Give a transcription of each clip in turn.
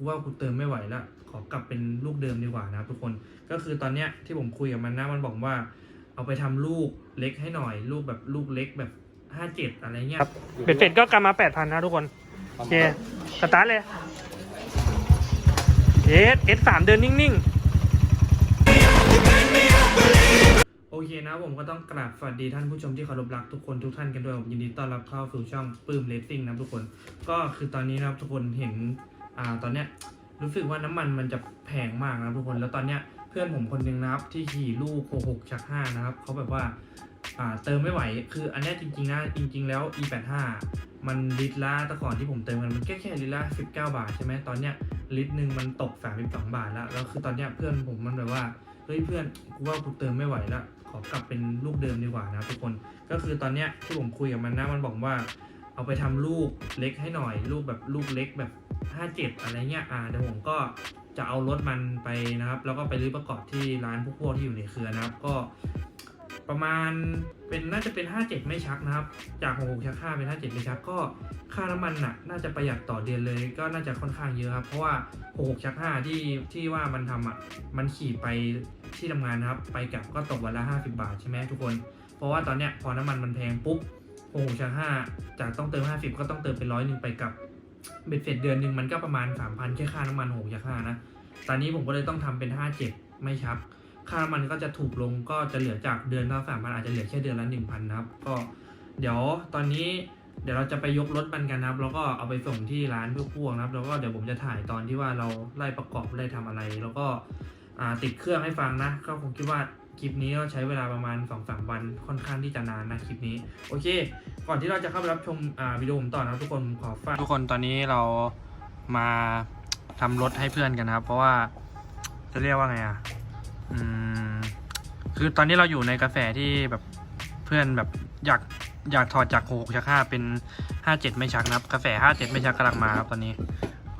กูว่ากูเติมไม่ไหวละขอกลับเป็นลูกเดิมดีกว่านะครับทุกคนก็คือตอนเนี้ยที่ผมคุยกับมันนะมันบอกว่า เอาไปทำลูกเล็กให้หน่อย ลูกแบบลูกเล็กแบบห้าเจ็ดอะไรเงี้ยเบ็ดเสร็จก็กลับมาแปดพันนะทุกคนโอเคสตาร์ทเลยเอสเอสสามเดินนิ่งๆ โอเคนะผมก็ต้องกราบสวัสดีท่านผู้ชมที่เคารพรักทุกคนทุกท่านกันด้วยผมยินดีต้อนรับเข้าสู่ช่องปื้มเลสซิ่งนะทุกคน ก็คือตอนนี้นะครับทุกคนเห็น อ่าตอนเนี้ยรู้สึกว่าน้ำมันมันจะแพงมากนะทุกคนแล้วตอนเนี้ยเพื่อนผมคนหนึงนะครับที่ขี่ลูกโคหกชักห้านะครับเขาแบบว่าอ่าเติมไม่ไหว คืออันนี้จริงๆนะจริง ๆ แล้ว e85 มันลิตรละแต่ก่อนที่ผมเติมมันมันแค่แค่ลิตรละ19 บาทใช่ไหมตอนเนี้ยลิตรหนึ่งมันตก 32 บาทแล้วแล้วคือตอนเนี้ยเพื่อนผมมันแบบว่าเฮ้ยเพื่อนกูว่ากูเติมไม่ไหวละขอกลับเป็นลูกเดิมดีกว่านะทุกคนก็คือตอนเนี้ยที่ผมคุยกับมันนะมันบอกว่า เอาไปทำลูกเล็กให้หน่อย ลูกแบบลูกเล็กแบบ ห้าเจ็ดอะไรเงี้ย อ่าเดี๋ยวผมก็จะเอารถมันไปนะครับ แล้วก็ไปรื้อประกอบที่ร้านพวกพวกที่อยู่ในเครือนะครับ ก็ประมาณเป็นน่าจะเป็น 57 ไม่ชักนะครับ จาก66ชัก5เป็น 57 ไม่ชัก ก็ค่าน้ำมันน่ะน่าจะประหยัดต่อเดือนเลย ก็น่าจะค่อนข้างเยอะครับ เพราะว่า 66ชัก5ที่ที่ว่ามันทำอะ มันขี่ไปที่ทำงานนะครับ ไปกลับก็ตกวันละ 50 บาทใช่ไหมทุกคน เพราะว่าตอนเนี้ยพอน้ำมันมันแพงปุ๊บ66ชัก5จากต้องเติม 50 ก็ต้องเติมเป็นร้อยหนึ่งไปกลับ เบ็ดเสร็จเดือนหนึ่งมันก็ประมาณ3,000แค่ค่าน้ำมัน66ชัก5นะ ตอนนี้ผมก็เลยต้องทำเป็น57ไม่ชัก ค่าน้ำมันก็จะถูกลงก็จะเหลือจากเดือนละสามพันอาจจะเหลือแค่เดือนละหนึ่งพันนะครับ ก็เดี๋ยวตอนนี้เดี๋ยวเราจะไปยกรถมันกันนะครับ แล้วก็เอาไปส่งที่ร้านเพวกพวกนะครับ แล้วก็เดี๋ยวผมจะถ่ายตอนที่ว่าเราไล่ประกอบไล่ทำอะไร แล้วก็ติดเครื่องให้ฟังนะ ก็คงคิดว่า คลิปนี้ก็ใช้เวลาประมาณ2อสวันค่อนข้างที่จะนานนะคลิปนี้ โอเค ก่อนที่เราจะเข้าไปรับชมวิดีโอผมต่อนะทุกคนขอฝากทุกคนตอนนี้เรามาทำรถให้เพื่อนกันนะครับ เพราะว่าจะเรียกว่าไงอะอืมคือตอนนี้เราอยู่ในกระแสที่แบบเพื่อนแบบอยากอยากถอดจากหกชักห้าเป็นห้าเจ็ดไม่ชักนะครับ กระแสห้าเจ็ดไม่ชักกำลังมาครับตอนนี้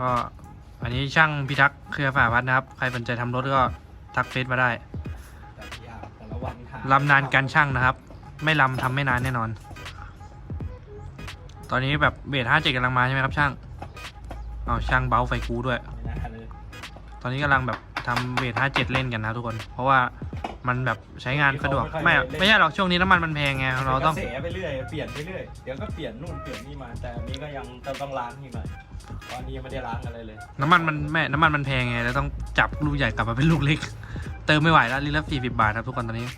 ก็อันนี้ช่างพิทักษ์เครือฝ่าวัดนะครับ ใครสนใจทำรถก็ทักเฟซมาได้ ละวันหาลำนานการช่างนะครับ ไม่ลำทำไม่นานแน่นอน ตอนนี้แบบเบสห้าเจ็ดกำลังมาใช่ไหมครับช่างอ๋อช่างเบาไฟกูด้วยไม่น่าเลยตอนนี้กำลังแบบทำเวทห้าเจ็ดเล่นกันนะทุกคน เพราะว่ามันแบบใช้งานสะดวกไม่อะไม่ใช่หรอกช่วงนี้น้ำมันมันแพงไงเราต้องเสียไปเรื่อยเปลี่ยนไปเรื่อยเดี๋ยวก็เปลี่ยนนู่นเปลี่ยนนี่มาแต่อันนี้ก็ยังต้องต้องล้างอีกหน่อยตอนนี้ยังไม่ได้ล้างอะไรเลย น้ำมันมันแม่น้ำมันมันแพงไงเราต้องจับลูกใหญ่กลับมาเป็นลูกเล็ก เติมไม่ไหวแล้วลิตรละสี่สิบาทครับทุกคนตอนนี้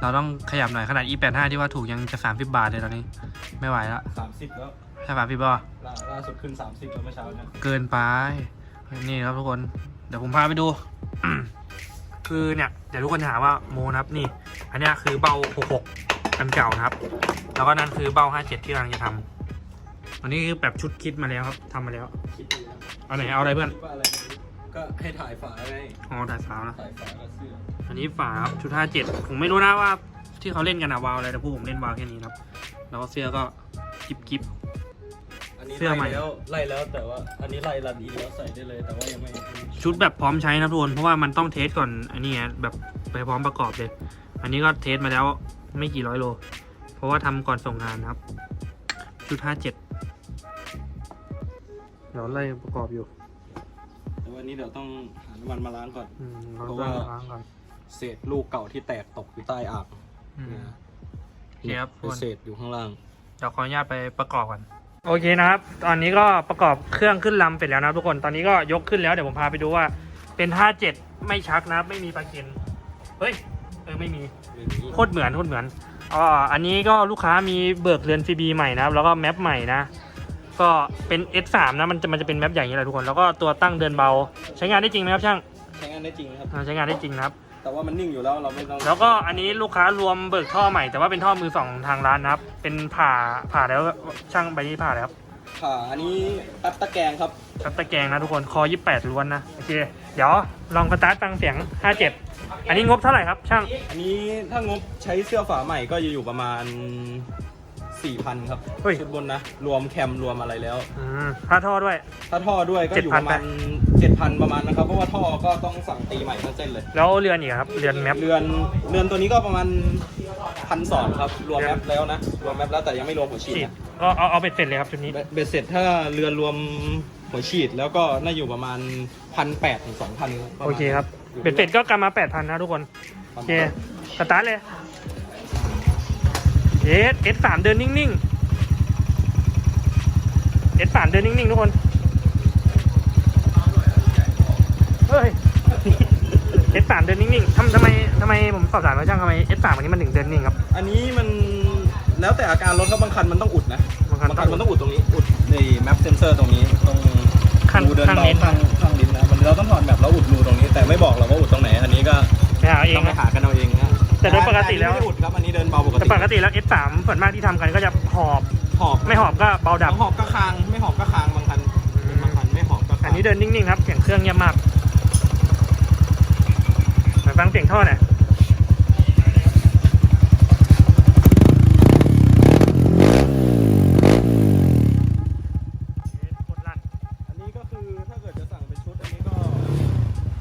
เราต้องขยับหน่อยขนาด e 8 5 ที่ว่าถูกยังจะสามสิบาทเลยตอนนี้ ไม่ไหวแล้ว30แล้วใช่ป่ะพี่บอล่าล่าสุดขึ้น30แล้วเมื่อเช้าเนี่ยเกินไป นี่ครับทุกคน เดี๋ยวผมพาไปดู คือเนี่ยเดี๋ยวทุกคนจะหาว่าโมนะครับนี่ อันเนี้ยคือเบ้า 66 อันเก่านะครับ แล้วก็นั่นคือเบ้า 57 ที่กำลังจะทำอันนี้คือแบบชุดคิดมาแล้วครับทำมาแล้วคิดดูนะเอาไหนเอาอะไรเพื่อนคิดว่าอะไรไม่รู้ ก็ให้ถ่ายฝาไงอ๋อถ่ายสาวนะ ถ่ายฝากับเสื้ออันนี้ฝาครับชุด57ผมไม่รู้นะว่าที่เขาเล่นกันอะวาวอะไรแต่พวกผมเล่นวาวแค่นี้ครับ แล้วก็เสื้อก็กิบกิบ อันนี้เสื้อใหม่ ไล่แล้วไล่แล้วแต่ว่าอันนี้ไล่รันอีแล้วใส่ได้เลย แต่ว่ายังไม่ชุดแบบพร้อมใช้นะทุกคนเพราะว่ามันต้องเทสก่อนอันนี้ไงแบบไปพร้อมประกอบเลย อันนี้ก็เทสมาแล้วไม่กี่ร้อยโล เพราะว่าทำก่อนส่งงานนะครับ ชุดห้าเจ็ดเดี๋ยวไล่ประกอบอยู่แต่ ว่านี้เดี๋ยวต้องหาน้ำมันมาล้างก่อน อืมเราเพราะต้อว่างล้างก่อนเศษลูกเก่าที่แตกตกอยู่ใต้อ่างอืมเนี่ยโอเคครับทุกเป็นคน เศษอยู่ข้างล่าง เดี๋ยวขออนุญาตไปประกอบก่อน โอเคนะครับ ตอนนี้ก็ประกอบเครื่องขึ้นลำเสร็จแล้วนะครับทุกคน ตอนนี้ก็ยกขึ้นแล้วเดี๋ยวผมพาไปดูว่า เป็นห้าเจ็ดไม่ชักนะครับไม่มีปลาเค็นเฮ้ย เออไม่มี โคตรเหมือนโคตรเหมือนอ๋ออันนี้ก็ลูกค้ามีเบิกเรือน CB ใหม่นะครับ แล้วก็แมปใหม่นะ ก็เป็น S3 นะมันจะมันจะเป็นแมปใหญ่อย่างนี้แหละทุกคนแล้วก็ตัวตั้งเดินเบา ใช้งานได้จริงไหมครับช่างใช้งานได้จริงครับอ่าใช้งานได้จริงนะครับ แต่ว่ามันนิ่งอยู่แล้วเราไม่ต้องแล้วก็อันนี้ลูกค้ารวมเบิกท่อใหม่ แต่ว่าเป็นท่อมือสองทางร้านนะครับ เป็นผ่าผ่าแล้วช่างใบนี้ผ่าแล้วครับค่ะอันนี้ตัดตะแกรงครับชัดตะแกรงนะทุกคนคอ 28 ล้วนนะโอเคเดี๋ยวลองสตาร์ทฟังเสียง 57 อันนี้งบเท่าไหร่ครับช่าง อันนี้ถ้างบใช้เสื้อฝาใหม่ก็จะอยู่ประมาณ 4,000 ครับ เฮ้ย ชุดบนนะ รวมแคมรวมอะไรแล้ว อืมค่าท่อด้วย ถ้าท่อด้วยก็อยู่ประมาณ 7,000 ประมาณนะครับ เพราะว่าท่อก็ต้องสั่งตีใหม่ทั้งเส้นเลย แล้วเรือนอีกครับเรือนแมป เรือนเรือนตัวนี้ก็ประมาณพันสองครับ รวมแมปแล้วนะ รวมแมปแล้วแต่ยังไม่รวมหัวฉีดฉีดนะก็เอาเอาเบ็ดเสร็จเลยครับชุดนี้ เบ็ดเบ็ดเสร็จถ้าเรือนรวมหัวฉีดแล้วก็น่าอยู่ประมาณพันแปดถึงสองพันโอเคครับ เบ็ดเสร็จก็กำมาแปดพันนะทุกคน โอเค สตาร์ทเลย เอสเอสสามเดินนิ่งๆเอสสามเดินนิ่งๆทุกคน เฮ้ยเอสสามเดินนิ่งๆทำทำไมทำไมผมสอบถามว่าช่างทำไมเอสสามอันนี้มันถึงเดินนิ่งครับ อันนี้มันแล้วแต่อาการรถครับบางคันมันต้องอุดนะบางคันบางคันมันต้องอุดตรงนี้อุดในแมปเซนเซอร์ตรงนี้ตรงข้างรูเดินข้างเบาลิ้นข้างข้างลิ้นนะมันเราต้องถอดแบบแล้วอุดรูตรงนี้ แต่ไม่บอกเราว่าอุดตรงไหนอันนี้ก็ไปหาเองต้องไปนะหากันเอาเองนะ แต่โดยปกติแล้วอันนี้ไม่ได้อุดครับอันนี้เดินเบาปกแต่ติปกติแล้ว S3 ส่วนมากที่ทำกันก็จะหอบ หอบไม่หอบก็เบาดับ หอบก็คาง ไม่หอบก็คางบางคันบางคันไม่หอบก็คางอันนี้เดินนิ่งๆครับเสียงเครื่องเงียบมากมาฟังเสียงท่อหน่อยโคตรลั่นอันนี้ก็คือถ้าเกิดจะสั่งเป็นชุดอันนี้ก็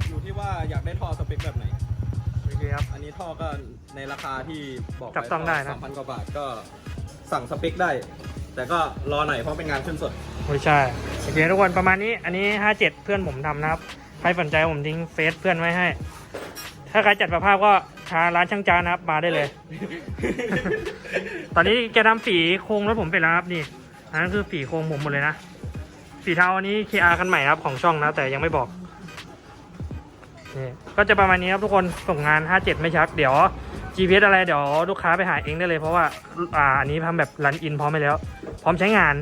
อยู่ที่ว่าอยากได้ท่อสเปคแบบไหน โอเคครับ อันนี้ท่อก็ในราคาที่บอกจับต้องได้นะ สามพันกว่าบาทก็สั่งสเปคได้ แต่ก็รอหน่อยเพราะเป็นงานขึ้นสด ไม่ใช่โอเคทุกคนประมาณนี้อันนี้ 57 เพื่อนผมทำนะครับ ใครสนใจผมทิ้งเฟซเพื่อนไว้ให้ ถ้าใครจัดประภาพก็ทางร้านช่างจานนะครับมาได้เลย ตอนนี้แกทำสีโครงรถผมเสร็จแล้วครับนี่อันนั้นคือสีโครงผมหมดเลยนะสีเทาอันนี้ KR กันใหม่ครับของช่องนะแต่ยังไม่บอก นี่ก็จะประมาณนี้ครับทุกคนส่งงาน 57 ไม่ชัก เดี๋ยว GPS อะไรเดี๋ยวลูกค้าไปหาเองได้เลย เพราะว่าอ่าอันนี้ทำแบบรันอินพร้อมไปแล้ว พร้อมใช้งาน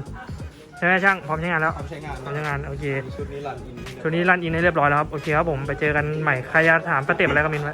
ใช่ไหมช่างพร้อมใช้งานแล้วทำใช้งานพร้อมใช้งานโอเคชุดนี้รันอินช่วงนี้รันอินให้เรียบร้อยแล้วครับโอเคครับผมไปเจอกันใหม่ใครจะถามสเต็ปอะไรก็มินไว้